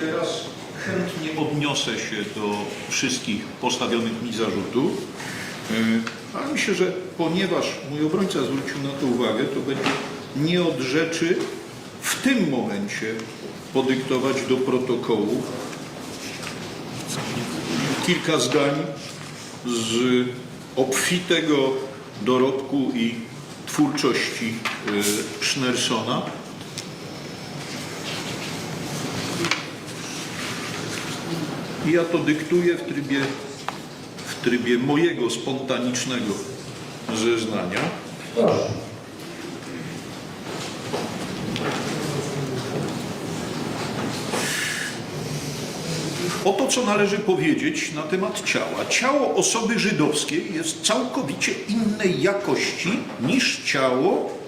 teraz chętnie odniosę się do wszystkich postawionych mi zarzutów, Yy, ale myślę, że ponieważ mój obrońca zwrócił na to uwagę, to będzie nie od rzeczy w tym momencie podyktować do protokołu kilka zdań z obfitego dorobku i twórczości y, Ja to dyktuję w trybie, w trybie mojego spontanicznego zeznania. Proszę. Oto, co należy powiedzieć na temat ciała. Ciało osoby żydowskiej jest całkowicie innej jakości niż ciało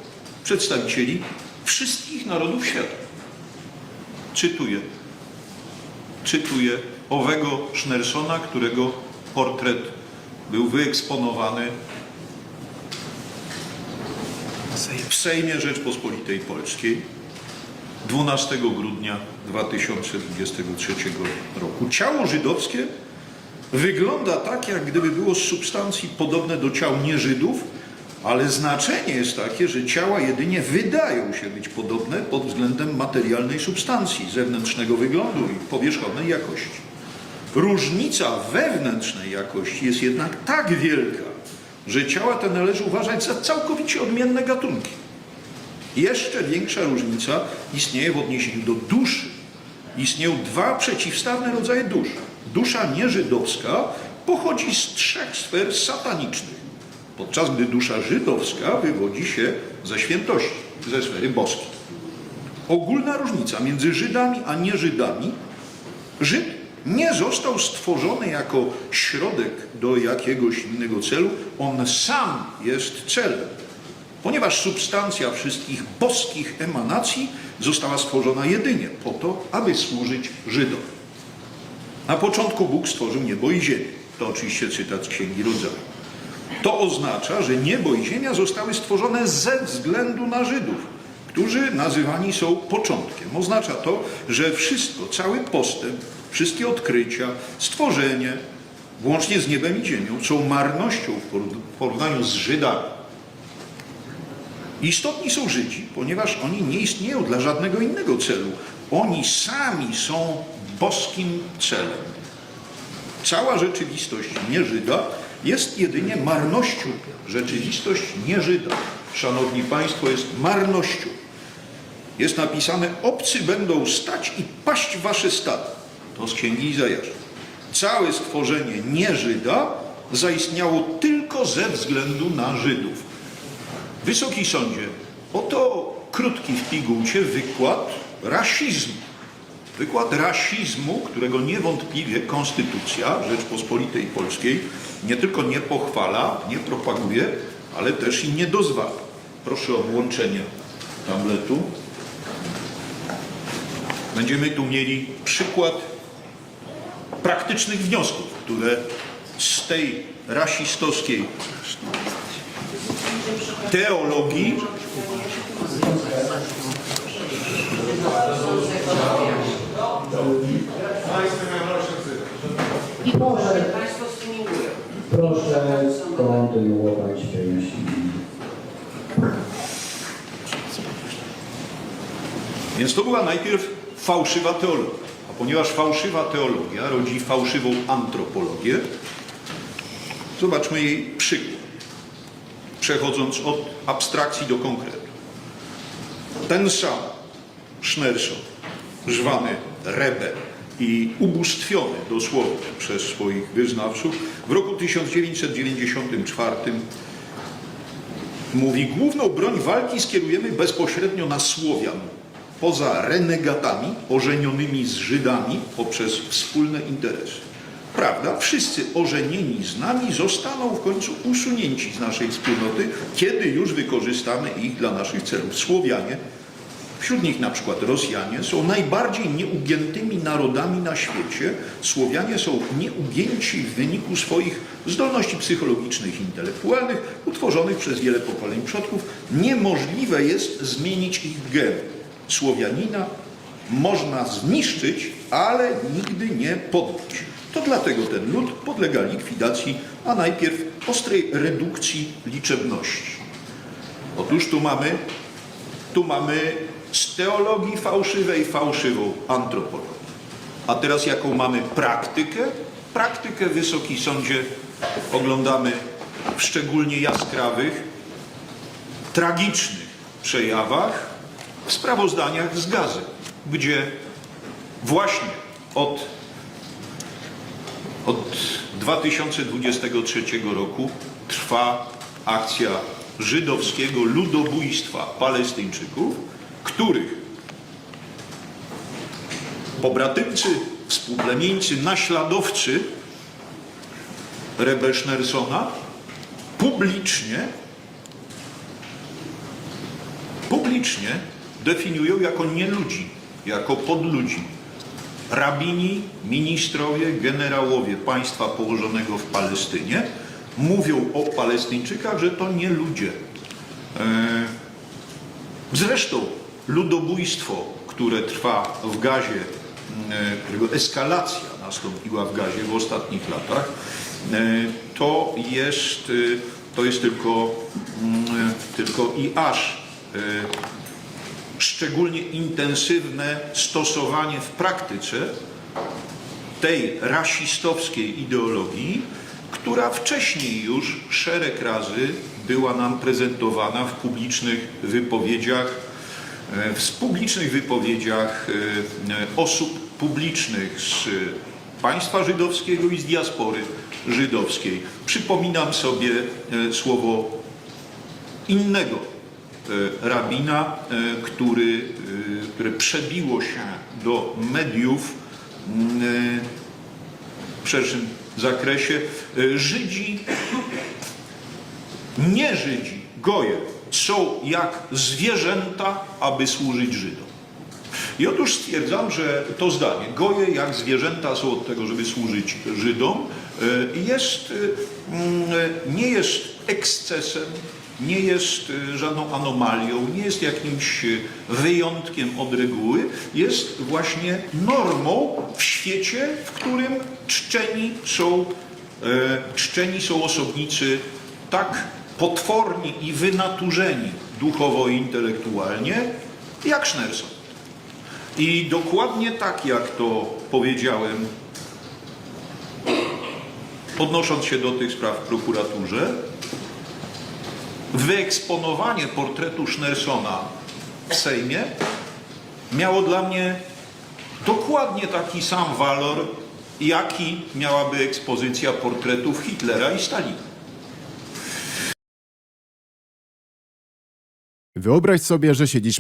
przedstawicieli wszystkich narodów świata. Cytuję. Cytuję owego Schneersona, którego portret był wyeksponowany w Sejmie Rzeczpospolitej Polskiej 12 grudnia 2023 roku. Ciało żydowskie wygląda tak, jak gdyby było z substancji podobne do ciał nieżydów, ale znaczenie jest takie, że ciała jedynie wydają się być podobne pod względem materialnej substancji, zewnętrznego wyglądu i powierzchownej jakości. Różnica wewnętrznej jakości jest jednak tak wielka, że ciała te należy uważać za całkowicie odmienne gatunki. Jeszcze większa różnica istnieje w odniesieniu do duszy. Istnieją dwa przeciwstawne rodzaje dusz. Dusza nieżydowska pochodzi z trzech sfer satanicznych, podczas gdy dusza żydowska wywodzi się ze świętości, ze sfery boskiej. Ogólna różnica między Żydami a nieżydami. Żyd nie został stworzony jako środek do jakiegoś innego celu, on sam jest celem ponieważ substancja wszystkich boskich emanacji została stworzona jedynie po to, aby służyć Żydom. Na początku Bóg stworzył niebo i ziemię. To oczywiście cytat z Księgi Rodzaju. To oznacza, że niebo i ziemia zostały stworzone ze względu na Żydów, którzy nazywani są początkiem. Oznacza to, że wszystko, cały postęp, wszystkie odkrycia, stworzenie, włącznie z niebem i ziemią, są marnością w porównaniu z Żydami. Istotni są Żydzi, ponieważ oni nie istnieją dla żadnego innego celu. Oni sami są boskim celem. Cała rzeczywistość nieżyda jest jedynie marnością. Rzeczywistość nieżyda, szanowni państwo, jest marnością. Jest napisane, obcy będą stać i paść wasze stada. To z księgi Izajasza. Całe stworzenie nieżyda zaistniało tylko ze względu na Żydów. Wysoki Sądzie, oto krótki w pigułcie wykład rasizmu. Wykład rasizmu, którego niewątpliwie Konstytucja Rzeczpospolitej Polskiej nie tylko nie pochwala, nie propaguje, ale też i nie dozwala. Proszę o włączenie tabletu. Będziemy tu mieli przykład praktycznych wniosków, które z tej rasistowskiej teologii I proszę, proszę kontynuować wyjaśnienie. Więc to była najpierw fałszywa teologia. A ponieważ fałszywa teologia rodzi fałszywą antropologię, zobaczmy jej przykład. Przechodząc od abstrakcji do konkretu. Ten sam Schneerson, zwany rebel i ubóstwiony dosłownie przez swoich wyznawców, w roku 1994 Mówi, główną broń walki skierujemy bezpośrednio na Słowian, poza renegatami ożenionymi z Żydami poprzez wspólne interesy. Prawda, wszyscy ożenieni z nami zostaną w końcu usunięci z naszej wspólnoty, kiedy już wykorzystamy ich dla naszych celów. Słowianie, wśród nich na przykład Rosjanie, są najbardziej nieugiętymi narodami na świecie. Słowianie są nieugięci w wyniku swoich zdolności psychologicznych i intelektualnych, utworzonych przez wiele pokoleń przodków. Niemożliwe jest zmienić ich gen Słowianina można zniszczyć, ale nigdy nie podbić. To dlatego ten lud podlega likwidacji, a najpierw ostrej redukcji liczebności. Otóż tu mamy, tu mamy z teologii fałszywej fałszywą antropologię. A teraz jaką mamy praktykę? Praktykę, Wysoki Sądzie, oglądamy w szczególnie jaskrawych, tragicznych przejawach w sprawozdaniach z gazet, gdzie właśnie od, od 2023 roku trwa akcja żydowskiego ludobójstwa Palestyńczyków, których pobratymcy, współplemieńcy, naśladowcy Rebesznersona publicznie publicznie definiują jako nieludzi, jako podludzi. Rabini, ministrowie, generałowie państwa położonego w Palestynie mówią o Palestyńczykach, że to nie ludzie. E, Zresztą ludobójstwo, które trwa w gazie, e, którego eskalacja nastąpiła w gazie w ostatnich latach, e, to jest, to jest tylko, mm, tylko i aż szczególnie intensywne stosowanie w praktyce tej rasistowskiej ideologii, która wcześniej już szereg razy była nam prezentowana w publicznych wypowiedziach, e, w publicznych wypowiedziach e, e, osób publicznych z państwa żydowskiego i z diaspory żydowskiej. Przypominam sobie słowo innego rabina, e, który, e, które przebiło się do mediów mm, e, w szerszym zakresie. E, Żydzi, nie Żydzi, goje, są jak zwierzęta, aby służyć Żydom. I otóż stwierdzam, że to zdanie, goje jak zwierzęta są od tego, żeby służyć Żydom, e, jest, e, mm, e, nie jest ekscesem, nie jest e, żadną anomalią, nie jest jakimś e, wyjątkiem od reguły, jest właśnie normą w świecie, w którym czczeni są, e, czczeni są osobnicy tak potworni i wynaturzeni duchowo i intelektualnie, jak Schneerson. I dokładnie tak, jak to powiedziałem, odnosząc się do tych spraw w prokuraturze, wyeksponowanie portretu Schneersona w Sejmie miało dla mnie dokładnie taki sam walor, jaki miałaby ekspozycja portretów Hitlera i Stalina. Wyobraź sobie, że siedzisz